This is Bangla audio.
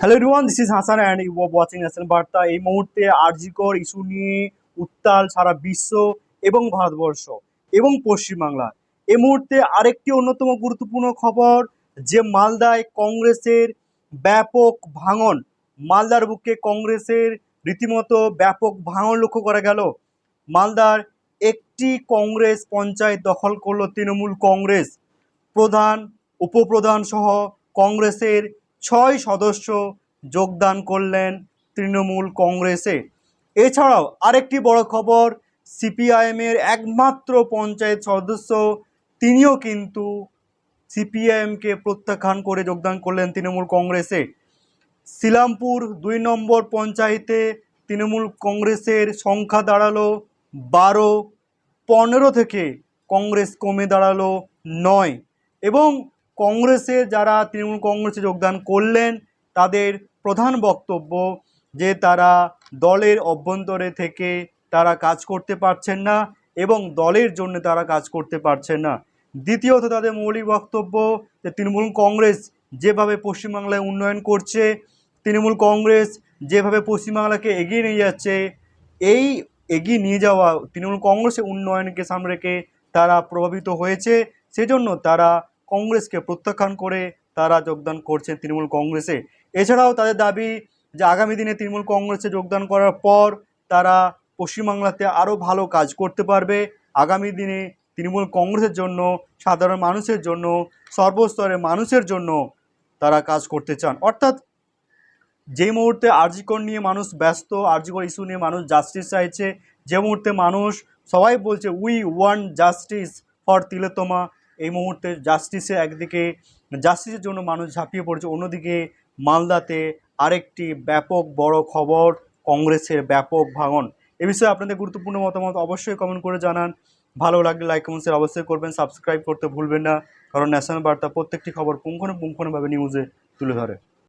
Hello everyone this is Hasan and you watching Hasan Barta এই মুহূর্তে আরজিকর ইস্যু নিয়ে উত্তাল সারা বিশ্ব এবং ভারতবর্ষ এবং পশ্চিমবাংলা। এই মুহূর্তে আরেকটি অন্যতম গুরুত্বপূর্ণ খবর, যে মালদায় কংগ্রেসের ব্যাপক ভাঙন, মালদার বুকে কংগ্রেসের রীতিমতো ব্যাপক ভাঙন লক্ষ্য করা গেল। মালদার একটি কংগ্রেস পঞ্চায়েত দখল করল তৃণমূল কংগ্রেস। প্রধান, উপপ্রধান সহ কংগ্রেসের ছয় সদস্য যোগদান করলেন তৃণমূল কংগ্রেসে। এছাড়াও আরেকটি বড় খবর, সিপিআইএমের একমাত্র পঞ্চায়েত সদস্য, তিনিও কিন্তু সিপিআইএমকে প্রত্যাখ্যান করে যোগদান করলেন তৃণমূল কংগ্রেসে। শিলামপুর দুই নম্বর পঞ্চায়েতে তৃণমূল কংগ্রেসের সংখ্যা দাঁড়াল বারো, পনেরো থেকে কংগ্রেস কমে দাঁড়াল নয় এবং কংগ্রেসের যারা তৃণমূল কংগ্রেসে যোগদান করলেন, তাদের প্রধান বক্তব্য যে তারা দলের অভ্যন্তরে থেকে তারা কাজ করতে পারছেন না এবং দলের জন্য তারা কাজ করতে পারছেন না। দ্বিতীয়ত তাদের মৌলিক বক্তব্য যে তৃণমূল কংগ্রেস যেভাবে পশ্চিমবাংলায় উন্নয়ন করছে, তৃণমূল কংগ্রেস যেভাবে পশ্চিমবাংলাকে এগিয়ে নিয়ে যাচ্ছে, এই এগিয়ে নিয়ে যাওয়া তৃণমূল কংগ্রেসের উন্নয়নকে সামনে রেখে তারা প্রভাবিত হয়েছে। সেজন্য তারা কংগ্রেসকে প্রত্যাখ্যান করে তারা যোগদান করছেন তৃণমূল কংগ্রেসে। এছাড়াও তাদের দাবি যে আগামী দিনে তৃণমূল কংগ্রেসে যোগদান করার পর তারা পশ্চিমবাংলাতে আরও ভালো কাজ করতে পারবে। আগামী দিনে তৃণমূল কংগ্রেসের জন্য, সাধারণ মানুষের জন্য, সর্বস্তরের মানুষের জন্য তারা কাজ করতে চান। অর্থাৎ যে মুহূর্তে আরজিকর নিয়ে মানুষ ব্যস্ত আরজিকর ইস্যু নিয়ে মানুষ জাস্টিস চাইছে, যে মুহূর্তে মানুষ সবাই বলছে we want justice for Tilottama. এই মুহূর্তে জাস্টিসে একদিকে জাস্টিসের জন্য মানুষ ঝাঁপিয়ে পড়ছে, অন্যদিকে মালদাতে আরেকটি ব্যাপক বড় খবর, কংগ্রেসের ব্যাপক ভাঙন। এ বিষয়ে আপনাদের গুরুত্বপূর্ণ মতামত অবশ্যই কমেন্ট করে জানান। ভালো লাগলে লাইক কমেন্ট শেয়ার অবশ্যই করবেন সাবস্ক্রাইব করতে ভুলবেন না, কারণ ন্যাশনাল বার্তা প্রত্যেকটি খবর পুঙ্খানুপুঙ্খানুভাবে নিউজে তুলে ধরে।